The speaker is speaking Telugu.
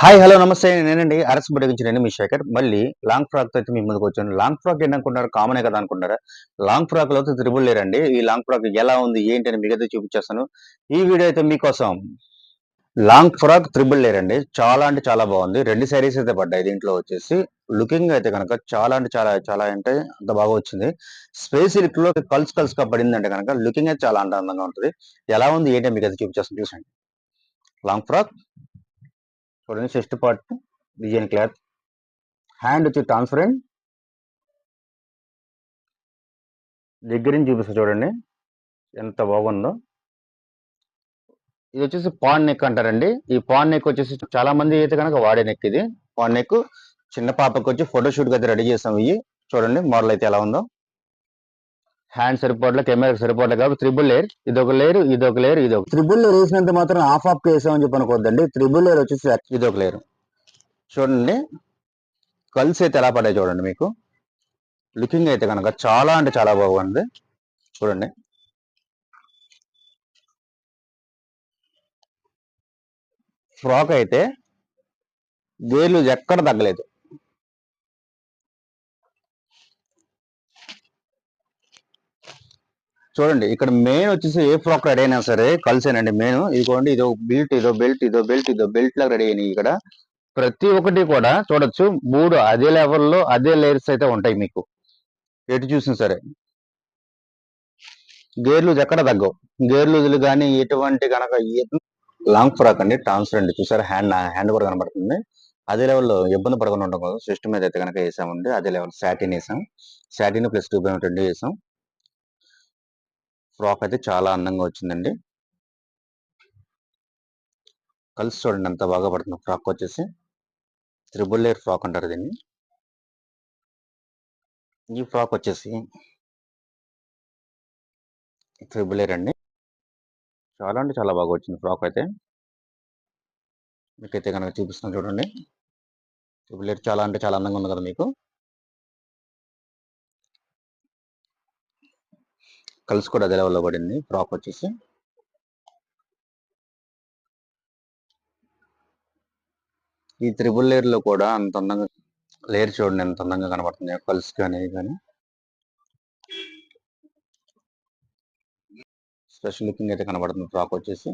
హాయ్ హలో నమస్తే. నేనండి అరసు బుడ్డ గురించి నేను మీ శేఖర్. మళ్ళీ లాంగ్ ఫ్రాక్తో అయితే మీ ముందుకు వచ్చాను. లాంగ్ ఫ్రాక్ ఏంటనుకుంటారు కామనే కదా అనుకుంటారా లాంగ్ ఫ్రాక్లో త్రిబుల్ లేరండి. ఈ లాంగ్ ఫ్రాక్ ఎలా ఉంది ఏంటి అని మిగతా చూపించేస్తాను. ఈ వీడియో అయితే మీకోసం లాంగ్ ఫ్రాక్ త్రిబుల్ లేర్ అండి చాలా అంటే చాలా బాగుంది. రెండు శారీస్ అయితే పడ్డాయి దీంట్లో వచ్చేసి. లుకింగ్ అయితే కనుక చాలా అంటే చాలా చాలా అంటే అంత బాగా వచ్చింది. స్పేస్ సిల్క్లో కల్స్ కల్స్గా పడింది అంటే కనుక లుకింగ్ అయితే చాలా అంటే అందంగా ఉంటుంది. ఎలా ఉంది ఏంటి మీకు అయితే చూపించేస్తాను. చూసండి లాంగ్ ఫ్రాక్ చూడండి chest part design cloth hand వచ్చి ట్రాన్స్పరెంట్ దగ్గర నుంచి చూపిస్తా చూడండి ఎంత బాగుందో. ఇది వచ్చేసి పాన్ నెక్ అంటారండి. ఈ పాన్ నెక్ వచ్చేసి చాలా మంది అయితే కనుక వాడే నెక్ ఇది. పాన్ నెక్ చిన్న పాపకి వచ్చి ఫోటోషూట్ అయితే రెడీ చేసాం ఇవి. చూడండి మోడల్ అయితే ఎలా ఉందో. హ్యాండ్ సరిపోట్ల కెమెరా సరిపోట్ల కాబట్టి త్రిబుల్ లేయర్ ఇది ఒక లేయర్ ఇది ఒక లేయర్ ఇది ఒక త్రిబుల్ లేయర్ వేసినంత మాత్రం హాఫ్ హాఫ్ వేసామని చెప్పి అనుకోవద్దండి. త్రిబుల్ లేయర్ వచ్చేసి ఇది ఒక లేయర్. చూడండి. కల్స్ అయితే ఎలా పడాయి చూడండి మీకు. లుకింగ్ అయితే కనుక చాలా అంటే చాలా బాగుంది. చూడండి. ఫ్రాక్ అయితే గేర్లు ఎక్కడ తగ్గలేదు. చూడండి ఇక్కడ మెయిన్ వచ్చేసి ఏ ఫ్రాక్ రెడీ అయినా సరే కలిసేనండి మెయిన్ ఇదిగోండి ఇదో బెల్ట్ ఇదో బెల్ట్ ఇదో బెల్ట్ ఇదో బెల్ట్ లాగా రెడీ అయినాయి ఇక్కడ. ప్రతి ఒక్కటి కూడా చూడొచ్చు మూడు అదే లెవెల్లో అదే లేయర్స్ అయితే ఉంటాయి మీకు. ఎటు చూసినా సరే. గేర్ లూజ్ ఎక్కడ తగ్గవు. గేర్ లూజులు కానీ ఎటువంటి కనుక లాంగ్ ఫ్రాక్ అండి ట్రాన్స్పరెంట్ చూసారా హ్యాండ్ హ్యాండ్ కూడా కనబడుతుంది. అదే లెవెల్లో ఇబ్బంది పడకుండా ఉండడం కోసం సిస్టమ్ మీద అయితే కనుక వేసామండి అదే లెవెల్ సాటిన్ వేసాం. Satin plus two by twenty వేసాం. ఫ్రాక్ అయితే చాలా అందంగా వచ్చిందండి. కలిసి చూడండి అంత బాగా పడుతుంది. ఫ్రాక్ వచ్చేసి త్రిబుల్ లేయర్ ఫ్రాక్ అంటారు దీన్ని. ఈ ఫ్రాక్ వచ్చేసి త్రిబుల్ లేయర్ అండి. చాలా అంటే చాలా బాగా వచ్చింది ఫ్రాక్ అయితే. మీకైతే కనుక చూపిస్తున్నాను చూడండి. త్రిబుల్ లేయర్ చాలా అంటే చాలా అందంగా ఉంది కదా మీకు. కలిసి కూడా అదే లెవెల్లో పడింది. ఫ్రాక్ వచ్చేసి. ఈ త్రిబుల్ లేయర్లో కూడా అంత అందంగా లేయర్ చూడండి ఎంత అందంగా కనబడుతుంది. కలిసి కానీ కానీ. స్పెషల్ లుకింగ్ అయితే కనబడుతుంది. ఫ్రాక్ వచ్చేసి.